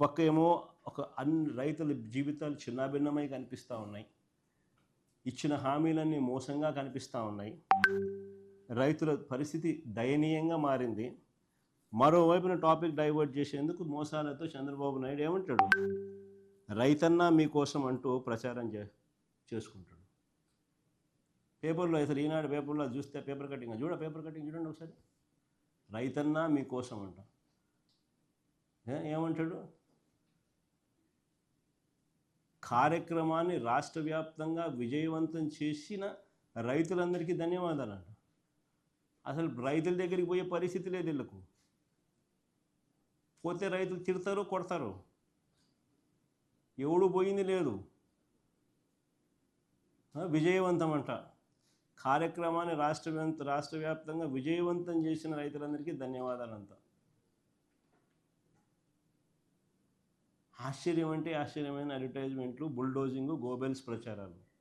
పక్క ఏమో ఒక అన్ని రైతుల జీవితాలు చిన్నాభిన్నమై కనిపిస్తూ ఉన్నాయి. ఇచ్చిన హామీలన్నీ మోసంగా కనిపిస్తూ ఉన్నాయి. రైతుల పరిస్థితి దయనీయంగా మారింది. మరోవైపున టాపిక్ డైవర్ట్ చేసేందుకు మోసాలతో చంద్రబాబు నాయుడు ఏమంటాడు? రైతన్నా మీకోసం అంటూ ప్రచారం చే చేసుకుంటాడు. పేపర్లో అసలు ఈనాడు పేపర్లో చూస్తే పేపర్ కటింగ్ చూడ పేపర్ కటింగ్ చూడండి ఒకసారి. రైతన్నా మీకోసం అంట. ఏమంటాడు? కార్యక్రమాన్ని రాష్ట్ర వ్యాప్తంగా విజయవంతం చేసిన రైతులందరికీ ధన్యవాదాలు అంట అసలు రైతుల దగ్గరికి పోయే పరిస్థితి లేదు వీళ్ళకు. పోతే రైతులు తిడతారు కొడతారు? ఎవడు పోయింది లేదు. విజయవంతం అంట కార్యక్రమాన్ని రాష్ట్ర రాష్ట్ర వ్యాప్తంగా విజయవంతం చేసిన రైతులందరికీ ధన్యవాదాలంట. ఆశ్చర్యం అంటే ఆశ్చర్యమైన అడ్వర్టైజ్మెంట్లు బుల్డోజింగ్ గోబెల్స్ ప్రచారాలు.